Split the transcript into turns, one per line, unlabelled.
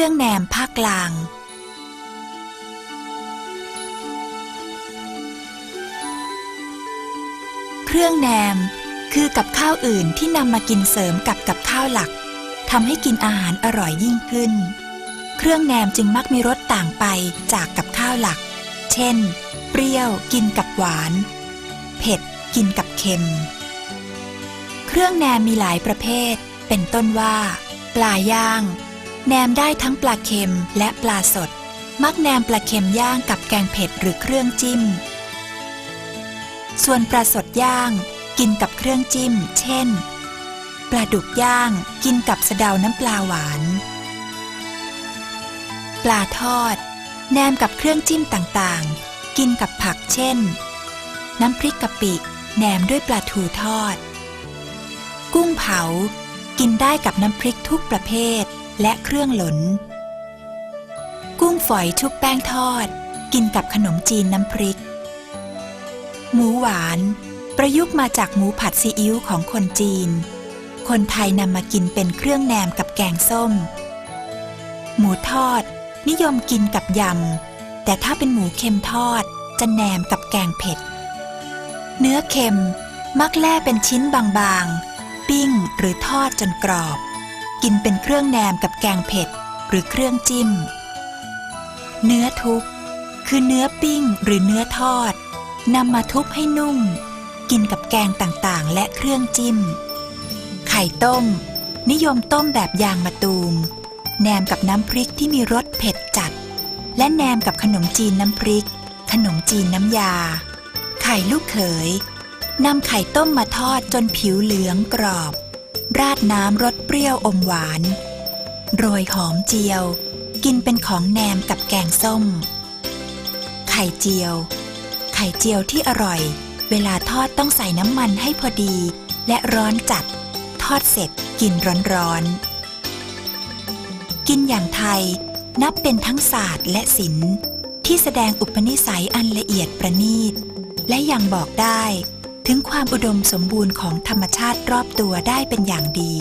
รื่องแหนมภาคกลาง เครื่องแหนมคือกับข้าวอื่นที่นำมากินเสริมกับกับข้าวหลักทำให้กินอาหารอร่อยยิ่งขึ้น เครื่องแหนมจึงมักมีรสต่างไปจากกับข้าวหลัก เช่น เปรี้ยวกินกับหวาน เผ็ดกินกับเค็ม เครื่องแหนมมีหลายประเภท เป็นต้นว่า ปลาย่าง แหนมได้ทั้งปลาเค็มและปลาสด มักแหนมปลาเค็มย่างกับแกงเผ็ดหรือเครื่องจิ้ม ส่วนปลาสดย่าง กินกับเครื่องจิ้ม เช่น ปลาดุกย่างกินกับสะเดาน้ำปลาหวาน ปลาทอดแหนมกับเครื่องจิ้มต่างๆ กินกับผักเช่น น้ำพริกกะปิแหนมด้วยปลาทูทอด กุ้งเผา กินได้กับน้ำพริกทุกประเภท และเครื่องหลน กุ้งฝอยชุบแป้งทอด กินกับขนมจีนน้ำพริก หมูหวาน ประยุกต์มาจากหมูผัดซีอิ๊วของคนจีน คนไทยนำมากินเป็นเครื่องแหนมกับแกงส้ม หมูทอด นิยมกินกับยำ แต่ถ้าเป็นหมูเค็มทอด จะแหนมกับแกงเผ็ด เนื้อเค็มมักแล่เป็นชิ้นบางๆ ปิ้งหรือทอดจนกรอบ กินเป็นเครื่องแหนมกับแกงเผ็ดหรือเครื่องจิ้ม เนื้อทุบคือเนื้อปิ้งหรือเนื้อทอดนำมาทุบให้นุ่ม กินกับแกงต่างๆ และเครื่องจิ้ม ไข่ต้ม นิยมต้มแบบยางมะตูมแหนมกับน้ำพริกที่มีรสเผ็ดจัด และแหนมกับขนมจีนน้ำพริก ขนมจีนน้ำยา ไข่ลูกเขยนำไข่ต้มมาทอดจนผิวเหลืองกรอบ ราดน้ำรสเปรี้ยวอมหวาน โรยหอมเจียว กินเป็นของแหนมกับแกงส้ม ไข่เจียว ไข่เจียวที่อร่อย เวลาทอดต้องใส่น้ำมันให้พอดี และร้อนจัด ทอดเสร็จกินร้อนๆ กินอย่างไทยนับเป็นทั้งศาสตร์และศิลป์ที่แสดงอุปนิสัยอันละเอียดประณีต และยังบอกได้ ถึงความอุดมสมบูรณ์ของธรรมชาติรอบตัวได้เป็นอย่างดี